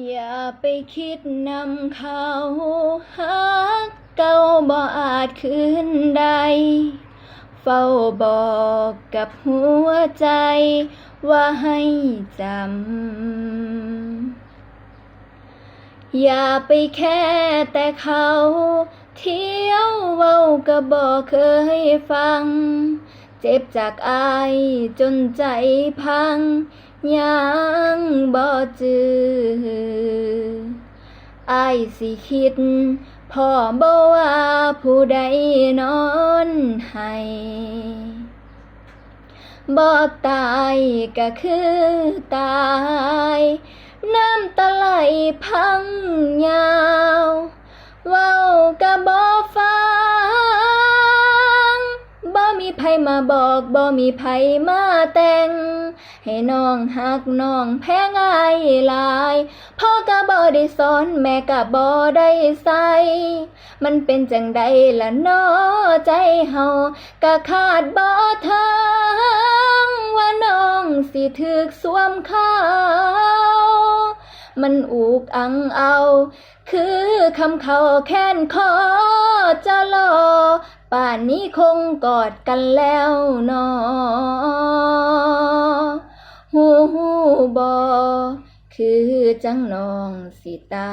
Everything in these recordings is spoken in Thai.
อย่าไปคิดนำเขาหักเก่าบ่อาจคืนใด เฝ้าบอกกับหัวใจ ว่าให้จำ อย่าไปแค่แต่เขา เที่ยวเว้าก็บอกเคยฟัง เจ็บจากอายจนใจพัง ยังบ่จืออสิคิด พ่อบ่ว่าผู้ใดนอนให้บอกตายก็คือตาย น้ำตาไหลพังยาวเว้าก็บ่ฟังบ่มีไผมาบอกบ่มีไผมาแต่ง ให้น้องหักน้องแพงอายหลายพ่อก็บ่ได้สอนแม่ก็บ่ได้ใส่มันเป็นจังใดล่ะน้อใจเฮาก็ขาดบ่ทังว่าน้องสิถึกสวมเขามันอุกอังเอา คือคำเขาแค้นคอจะรอป่านนี้คงกอดกันแล้วเนอ คือจังน้องสิตา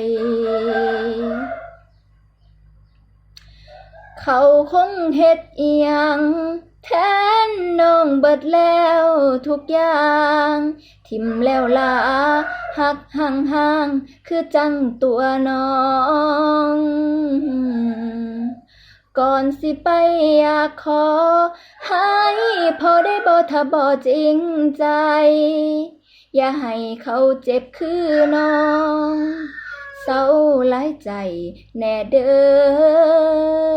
ย เขาคงเฮ็ดเอียง แทนน้องเบิดแล้วทุกอย่าง ทิมแล้วลาหักห่างห่างๆคือจังตัวน้อง ก่อนสิไปอยากขอ ให้พอได้บ่ถ้าบ่จริงใจ อย่าให้เขาเจ็บคือน้อง เศร้าหลายใจแน่เด้อ